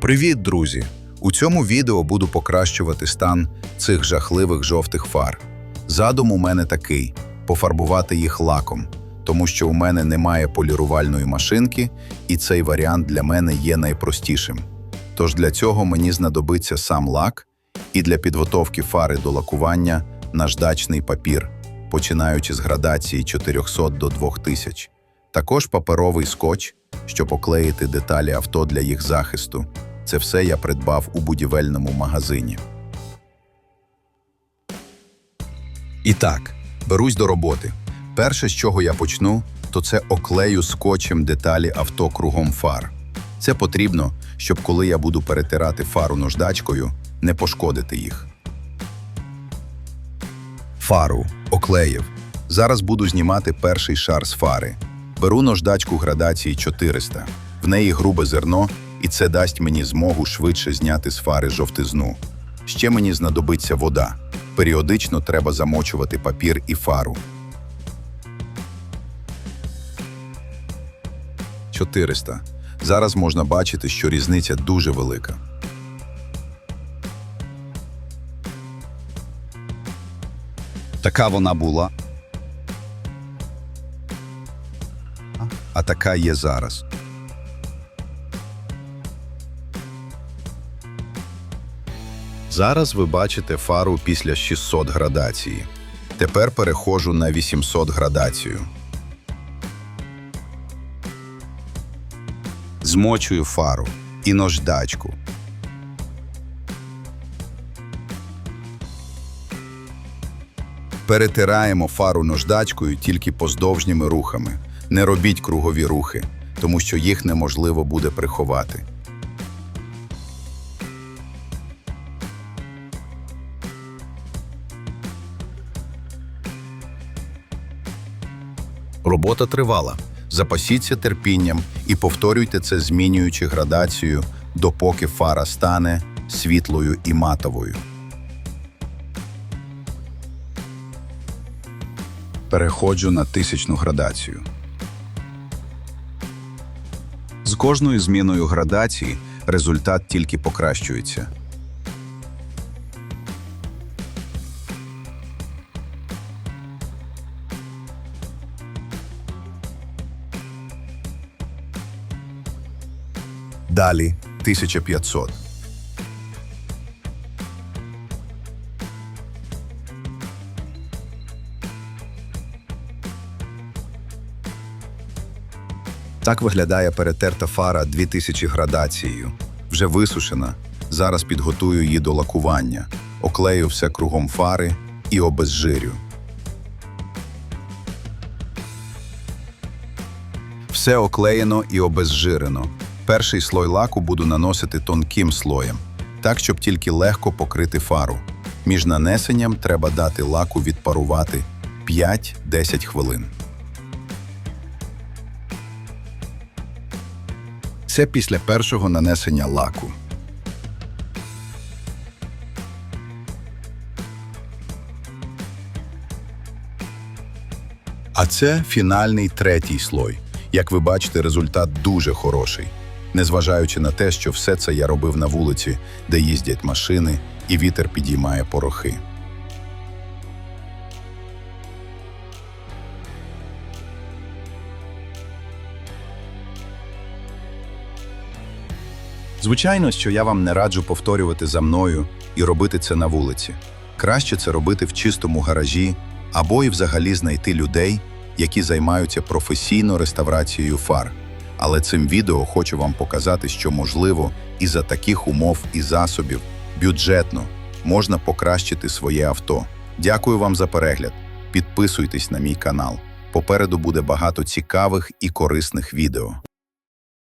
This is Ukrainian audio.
Привіт, друзі! У цьому відео буду покращувати стан цих жахливих жовтих фар. Задум у мене такий: пофарбувати їх лаком, тому що у мене немає полірувальної машинки, і цей варіант для мене є найпростішим. Тож для цього мені знадобиться сам лак, і для підготовки фари до лакування наждачний папір, починаючи з градації 400 до 2000. Також паперовий скотч, щоб поклеїти деталі авто для їх захисту. Це все я придбав у будівельному магазині. І так, берусь до роботи. Перше, з чого я почну, то це оклею скотчем деталі авто кругом фар. Це потрібно, щоб коли я буду перетирати фару наждачкою, не пошкодити їх. Фару оклеїв. Зараз буду знімати перший шар з фари. Беру наждачку градації 400. В неї грубе зерно, і це дасть мені змогу швидше зняти з фари жовтизну. Ще мені знадобиться вода. Періодично треба замочувати папір і фару. 400. Зараз можна бачити, що різниця дуже велика. Така вона була. А така є зараз. Зараз ви бачите фару після 600 градації. Тепер переходжу на 800 градацію. Змочую фару і наждачку. Перетираємо фару наждачкою тільки поздовжніми рухами. Не робіть кругові рухи, тому що їх неможливо буде приховати. Робота тривала. Запасіться терпінням і повторюйте це, змінюючи градацію, допоки фара стане світлою і матовою. Переходжу на тисячну градацію. З кожною зміною градації результат тільки покращується. Далі 1500. Так виглядає перетерта фара 2000 градацією. Вже висушена. Зараз підготую її до лакування. Оклею все кругом фари і обезжирю. Все оклеєно і обезжирено. Перший слой лаку буду наносити тонким слоєм, так, щоб тільки легко покрити фару. Між нанесенням треба дати лаку відпарувати 5-10 хвилин. Це після першого нанесення лаку. А це фінальний третій слой. Як ви бачите, результат дуже хороший. Незважаючи на те, що все це я робив на вулиці, де їздять машини, і вітер підіймає порохи. Звичайно, що я вам не раджу повторювати за мною і робити це на вулиці. Краще це робити в чистому гаражі або і взагалі знайти людей, які займаються професійно реставрацією фар. Але цим відео хочу вам показати, що можливо і за таких умов і засобів бюджетно можна покращити своє авто. Дякую вам за перегляд. Підписуйтесь на мій канал. Попереду буде багато цікавих і корисних відео.